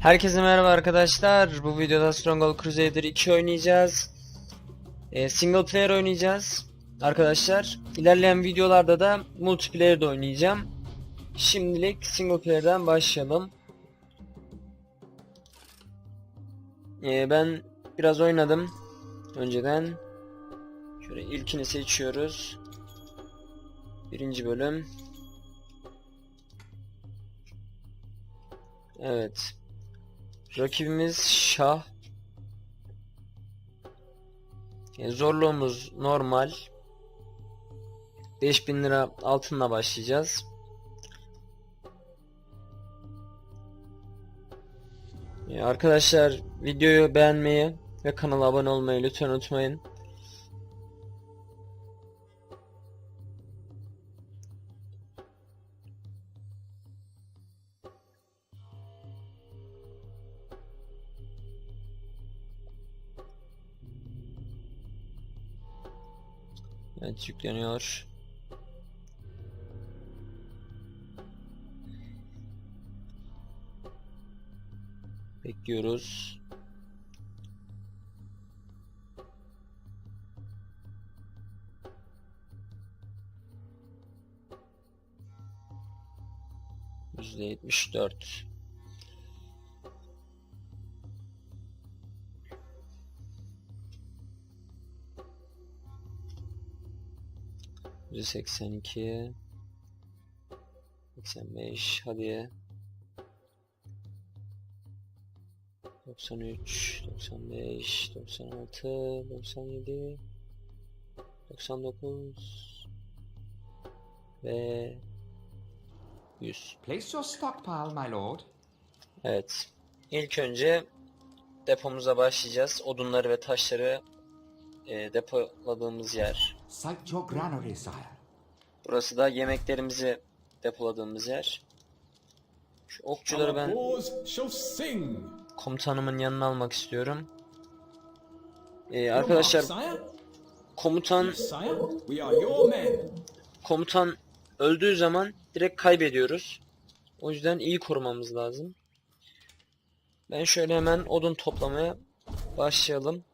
Herkese merhaba arkadaşlar. Bu videoda Stronghold Crusader 2 oynayacağız. Ee, single player oynayacağız. Arkadaşlar ilerleyen videolarda da multiplayer de oynayacağım. Şimdilik single player'dan başlayalım. Ee, ben biraz oynadım önceden. Şöyle ilkini seçiyoruz. Birinci bölüm. Evet. Rakibimiz Şah. E, zorluğumuz normal. 5000 lira altınla başlayacağız. E, arkadaşlar videoyu beğenmeyi ve kanala abone olmayı lütfen unutmayın. Evet yükleniyor. Bekliyoruz. Yüzde yetmiş dört. Yüzde seksen iki. Seksen beş. Hadi. 93, 95, 96, 97, 99 ve 100. Place your stockpile, my lord. Evet. İlk önce depomuza başlayacağız. Odunları ve taşları e, depoladığımız yer. Burası da yemeklerimizi depoladığımız yer. Şu okçuları ben komutanımın yanına almak istiyorum. E, arkadaşlar komutan komutan öldüğü zaman direkt kaybediyoruz. O yüzden iyi korumamız lazım. Ben şöyle hemen odun toplamaya başlayalım.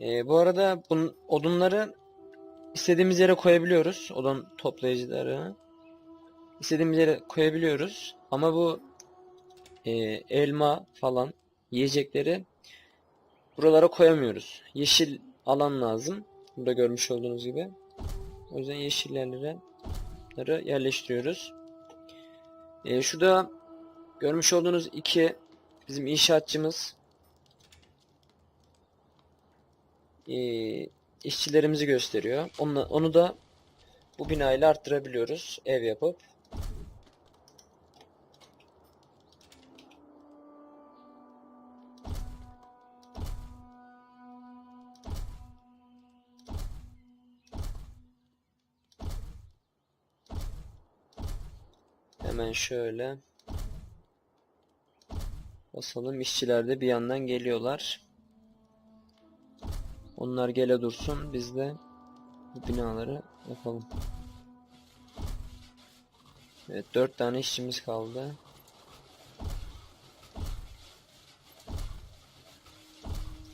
Ee, bu arada bunun odunları istediğimiz yere koyabiliyoruz. Odun toplayıcıları. İstediğimiz yere koyabiliyoruz. Ama bu e, elma falan yiyecekleri buralara koyamıyoruz. Yeşil alan lazım. Burada görmüş olduğunuz gibi. O yüzden yeşil yerlere yerleştiriyoruz. Ee, şu da görmüş olduğunuz iki bizim inşaatçımız. Ee, işçilerimizi gösteriyor. Onu, onu da bu binayla arttırabiliyoruz ev yapıp. Hemen şöyle basalım. İşçiler de bir yandan geliyorlar. Onlar gele dursun. Biz de bu binaları yapalım. Evet dört tane işçimiz kaldı.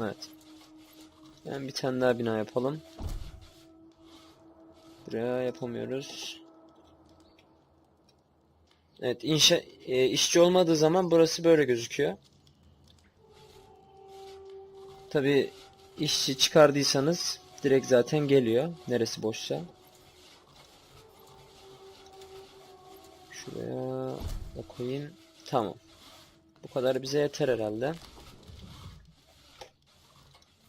Evet. Ben bir tane daha bina yapalım. Buraya yapamıyoruz. Evet, inşa e, işçi olmadığı zaman burası böyle gözüküyor. Tabi işçi çıkardıysanız direkt zaten geliyor. Neresi boşsa. Şuraya da koyayım. Tamam. Bu kadar bize yeter herhalde.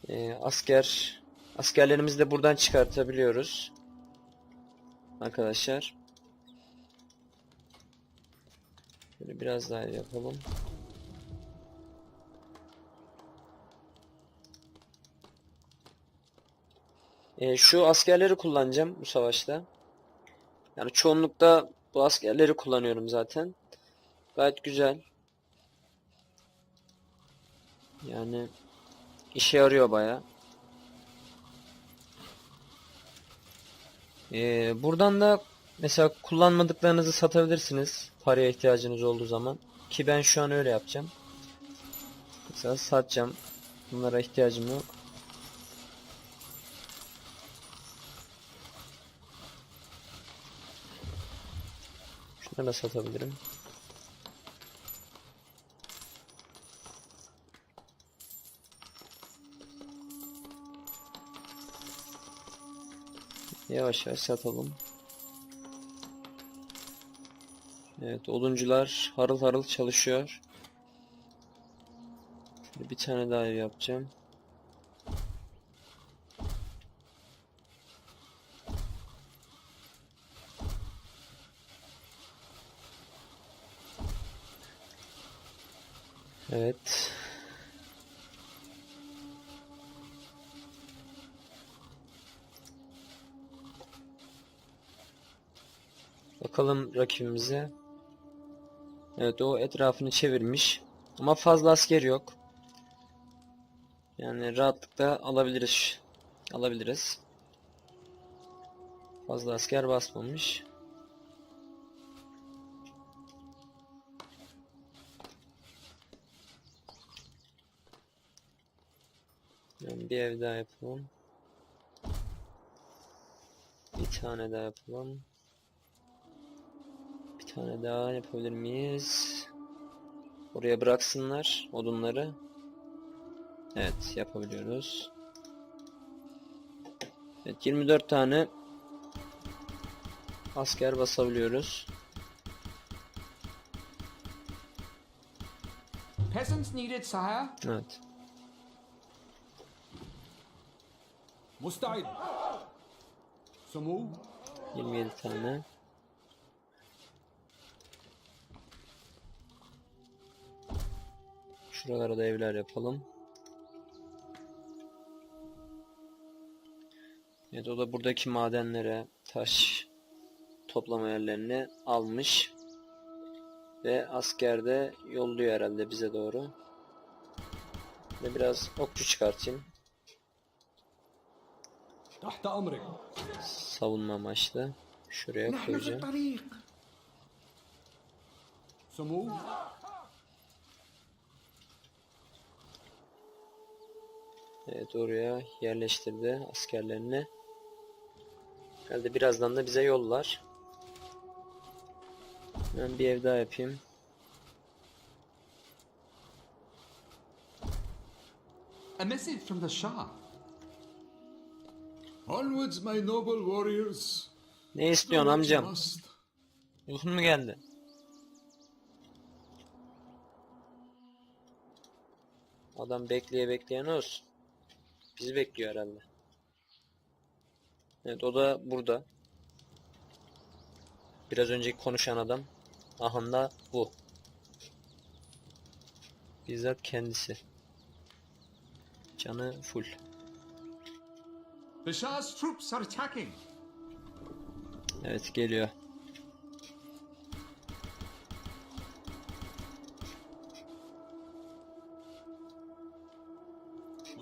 E, asker askerlerimizi de buradan çıkartabiliyoruz. Arkadaşlar. Böyle biraz daha yapalım. Ee, şu askerleri kullanacağım bu savaşta. Yani çoğunlukta bu askerleri kullanıyorum zaten. Gayet güzel. Yani işe yarıyor baya. Ee, buradan da mesela kullanmadıklarınızı satabilirsiniz. Paraya ihtiyacınız olduğu zaman. Ki ben şu an öyle yapacağım. Mesela satacağım. Bunlara ihtiyacım yok. Şunları da satabilirim. Yavaş yavaş satalım. Evet, oduncular harıl harıl çalışıyor. Şöyle bir tane daha ev yapacağım. Evet. Bakalım rakibimize. Evet o etrafını çevirmiş. Ama fazla asker yok. Yani rahatlıkla alabiliriz. Alabiliriz. Fazla asker basmamış. Yani bir ev daha yapalım. Bir tane daha yapalım. Tane daha yapabilir miyiz? Oraya bıraksınlar odunları. Evet yapabiliyoruz. Evet 24 tane asker basabiliyoruz. Peasants needed sire. Evet. Mustahil. Samu. 27 tane. Şuralara da evler yapalım. Evet o da buradaki madenlere taş toplama yerlerini almış. Ve asker de yolluyor herhalde bize doğru. Ve biraz okçu çıkartayım. Tahta amrik. Savunma amaçlı. Şuraya koyacağım. Sumu. Evet oraya yerleştirdi askerlerini. Herhalde birazdan da bize yollar. Ben bir ev daha yapayım. A message from the Shah. Onwards, my noble warriors. Ne istiyorsun amcam? Uykun mu geldi? Adam bekleye bekleye ne olsun? Bizi bekliyor herhalde. Evet o da burada. Biraz önceki konuşan adam. Ahanda bu. Bizzat kendisi. Canı full. The Shah's troops are attacking. Evet geliyor.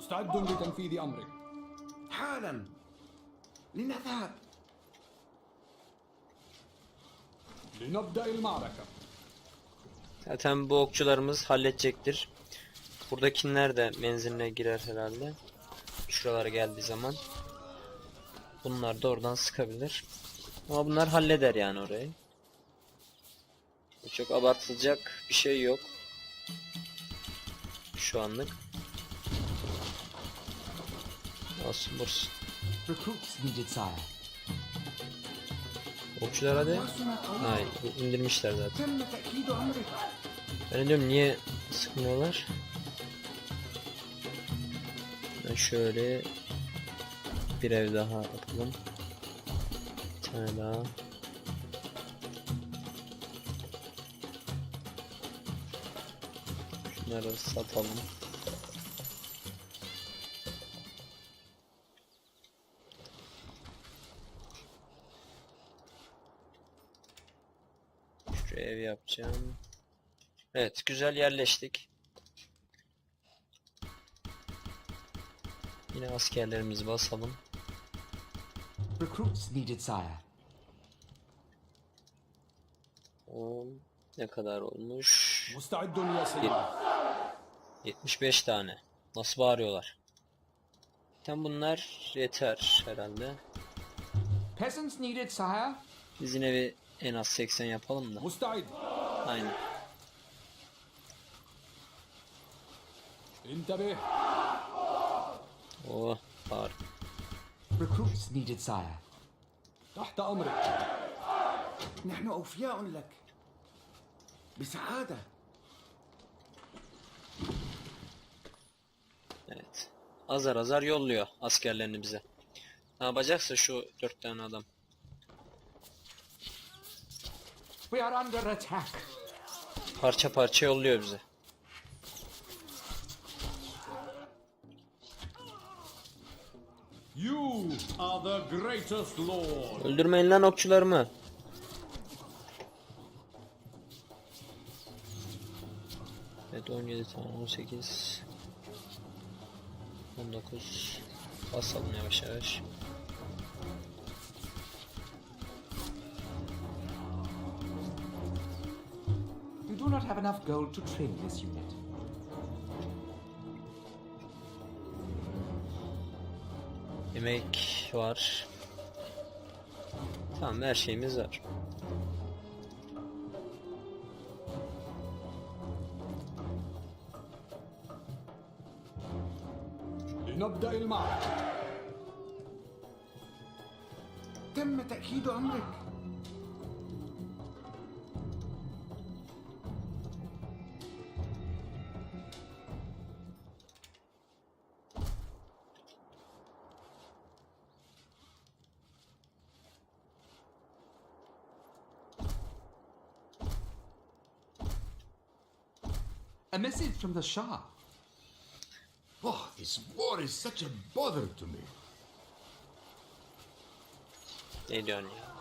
مستعد لتنفيذ أمرك حالا لنذهب. لنبدأ المعركة Zaten bu okçularımız halledecektir. Buradakiler de menziline girer herhalde. Şuralara geldiği zaman. Bunlar da oradan sıkabilir. Ama bunlar halleder yani orayı. Çok abartılacak bir şey yok. Şu anlık. Nasıl bulursun? Okçular hadi. Ay indirmişler zaten. Ben diyorum niye sıkmıyorlar? Ben şöyle bir ev daha yapalım. Bir tane daha. Şunları satalım. Şu ev yapacağım. Evet güzel yerleştik. Yine askerlerimizi basalım. Recruits needed sire. On ne kadar olmuş? 75 tane. Nasıl bağırıyorlar? Tam bunlar yeter herhalde. Peasants needed sire. Biz yine bir en az 80 yapalım da. مستعد Aynen. انتبه Oh bağır. Recruits needed, sire. تحت أمرك نحن أوفياء لك. بسعادة. Evet. Azar azar yolluyor askerlerini bize. Ne yapacaksa şu dört tane adam. We are under attack. Parça parça yolluyor bize. You are the greatest lord Öldürmeyin lan okçularımı. Evet 17 tane 18 19 Basalım yavaş yavaş. not have enough gold to train this unit. Yemek var. Tamam her şeyimiz var. لنبدأ المعركة تم تأكيد أمرك. A message from the Shah. Oh, this war is such a bother to me. Ne diyorsun ya?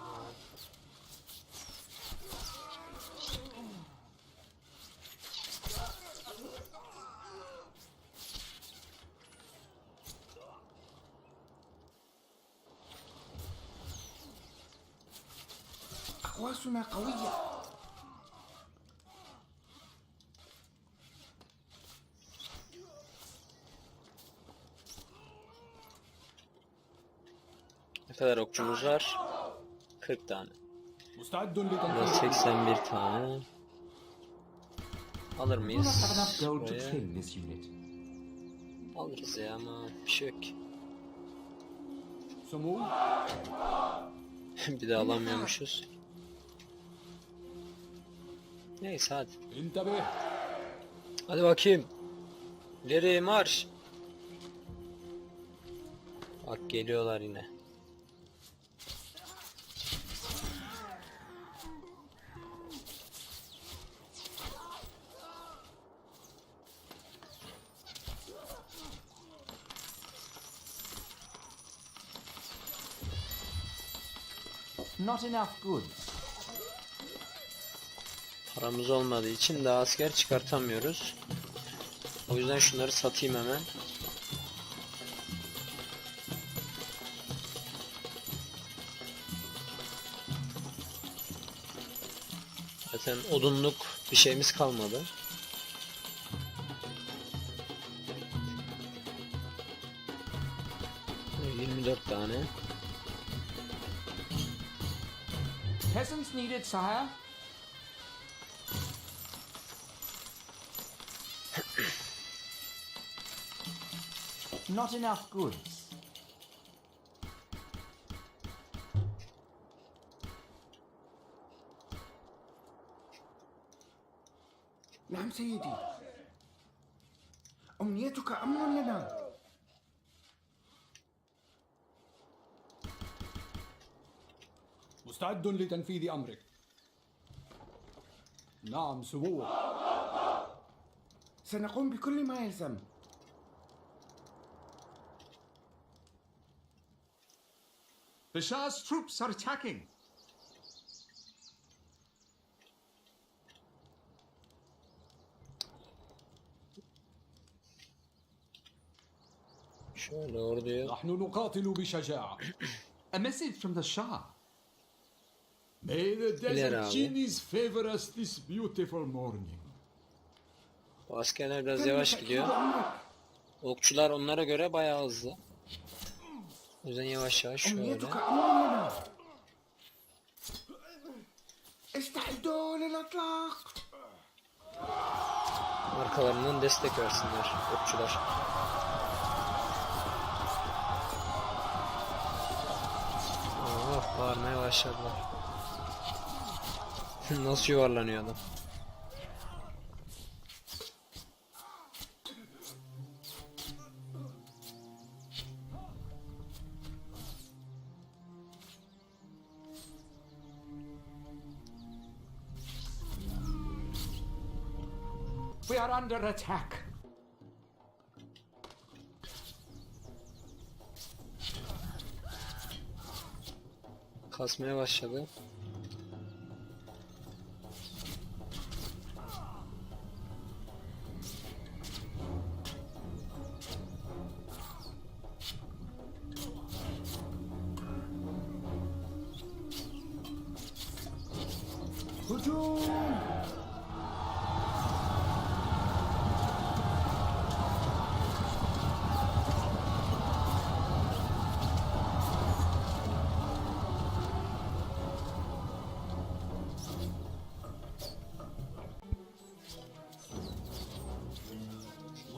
أقواسنا قوية. kadar okçumuz var? 40 tane. 81 tane. Alır mıyız? Alırız ya ama bir şey yok bir de alamıyormuşuz. Neyse hadi. Hadi bakayım. İleri marş. Bak geliyorlar yine. Not enough goods. Paramız olmadığı için daha asker çıkartamıyoruz. O yüzden şunları satayım hemen. Zaten odunluk bir şeyimiz kalmadı. needed, sire. Not enough goods. نعم سيدي أمنيتك أمر لنا مستعد لتنفيذ أمرك نعم سمو سنقوم بكل ما يلزم The Shah's troops are attacking. نحن نقاتل بشجاعة A message from the Shah. May the desert genies favor us this beautiful morning. Bu askerler biraz yavaş gidiyor. Okçular onlara göre bayağı hızlı. O yüzden yavaş yavaş şöyle. Arkalarından destek versinler okçular. Oh bağırmaya başladılar. Nasıl yuvarlanıyor adam? We are under attack. Kasmaya başladı.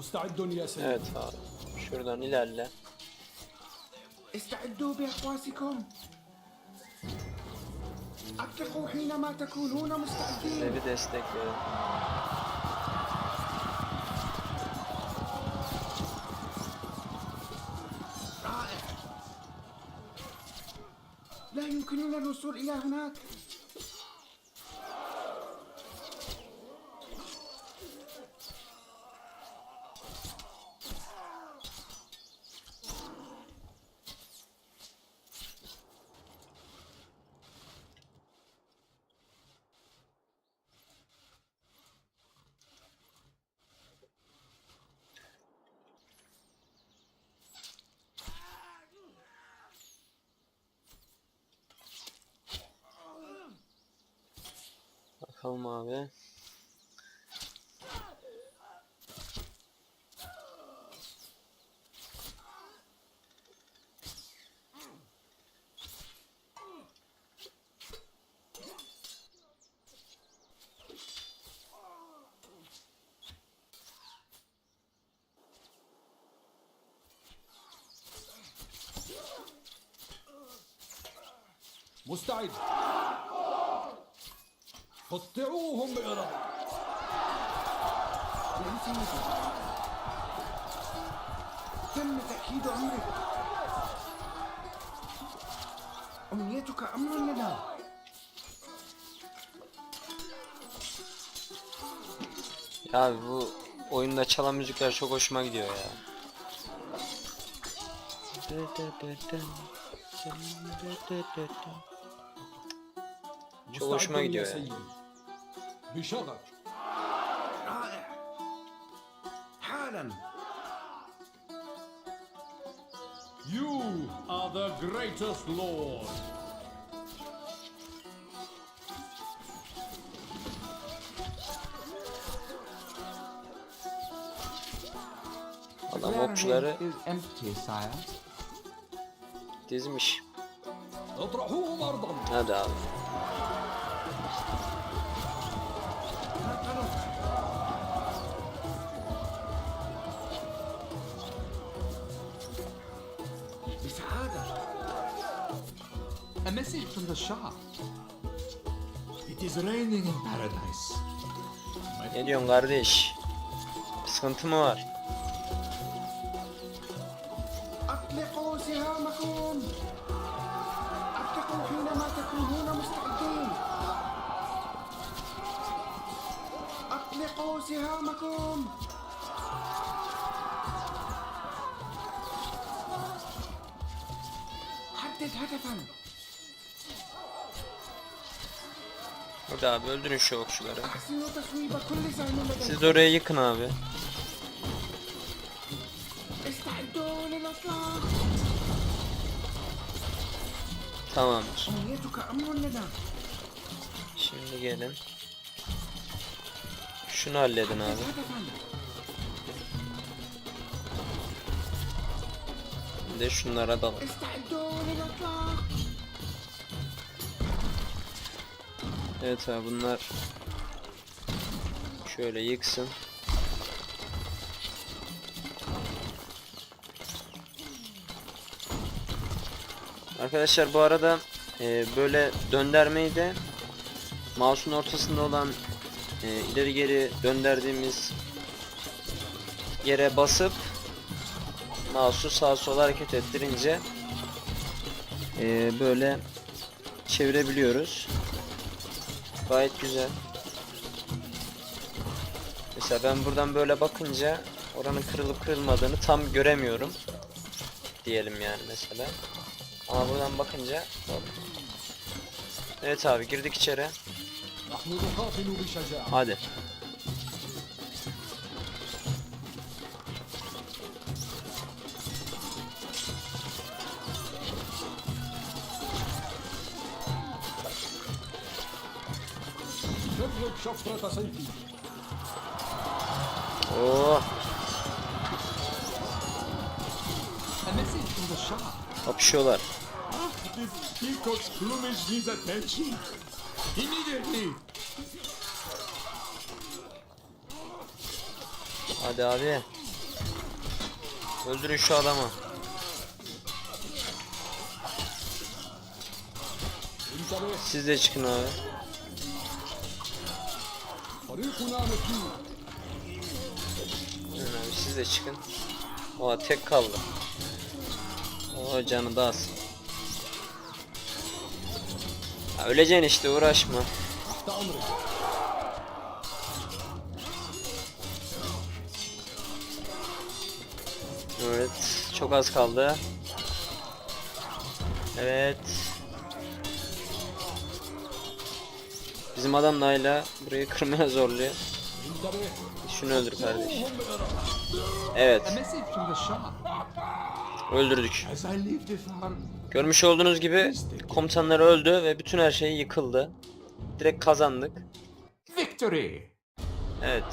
مستعد يا سيد Evet abi. Şuradan ilerle. استعدوا بأقواسكم أطلقوا حينما تكونون مستعدين Ve bir destek verin. رائع لا يمكننا الوصول إلى هناك Bakalım abi. مستعد قطعوهم بالأرض نعم سيدي تم تأكيد أمرك أمنيتك أمر لنا Ya abi bu oyunda çalan müzikler çok hoşuma gidiyor ya. Çok hoşuma مستعد gidiyor يا ya. سيدي بشغف رائع حالا You are the greatest lord Adam Their okçuları head is empty, sire. dizmiş. اطرحوهم أرضا Hadi abi. A message from the Shah. It is raining in paradise. Ne diyorsun kardeş? Sıkıntı mı var? أطلقوا سهامكم أطلقوا حينما تكونون مستعدين أطلقوا سهامكم حدد هدفا Hadi abi öldürün şu okçuları. Siz oraya yıkın abi. Tamamdır. Şimdi gelin. Şunu halledin abi. Bir de şunlara dalın. Evet abi bunlar şöyle yıksın. Arkadaşlar bu arada e, böyle döndermeyi de mouse'un ortasında olan e, ileri geri döndürdüğümüz yere basıp mouse'u sağa sola hareket ettirince e, böyle çevirebiliyoruz. Gayet güzel. Mesela ben buradan böyle bakınca oranın kırılıp kırılmadığını tam göremiyorum. Diyelim yani mesela. Ama buradan bakınca. Evet abi girdik içeri. Hadi. Çok fıratasa yıkayım. Oh. Kapışıyorlar. Hadi abi. Öldürün şu adamı. Siz de çıkın abi. Abi siz de çıkın. Oha tek kaldı. Oha canı da az. Ya, öleceksin işte uğraşma. Evet çok az kaldı. Evet. Bizim adam da hala burayı kırmaya zorluyor. Şunu öldür kardeş. Evet. Öldürdük. Görmüş olduğunuz gibi komutanlar öldü ve bütün her şey yıkıldı. Direkt kazandık. Victory. Evet.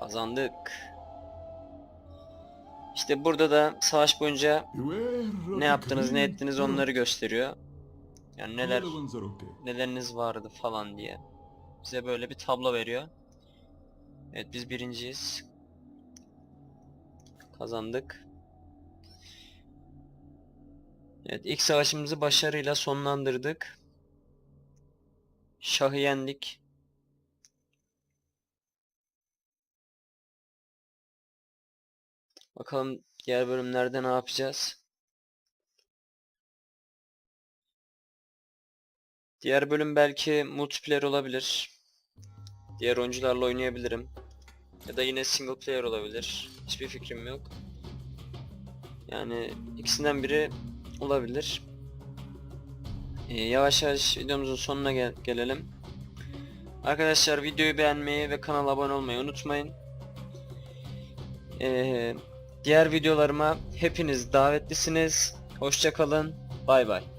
Kazandık. İşte burada da savaş boyunca ne yaptınız ne ettiniz onları gösteriyor. Yani neler neleriniz vardı falan diye. Bize böyle bir tablo veriyor. Evet biz birinciyiz. Kazandık. Evet ilk savaşımızı başarıyla sonlandırdık. Şahı yendik. Bakalım diğer bölümlerde ne yapacağız? Diğer bölüm belki multiplayer olabilir. Diğer oyuncularla oynayabilirim. Ya da yine single player olabilir. Hiçbir fikrim yok. Yani ikisinden biri olabilir. Ee, yavaş yavaş videomuzun sonuna gel- gelelim. Arkadaşlar videoyu beğenmeyi ve kanala abone olmayı unutmayın. Ee, diğer videolarıma hepiniz davetlisiniz. Hoşçakalın. Bay bay.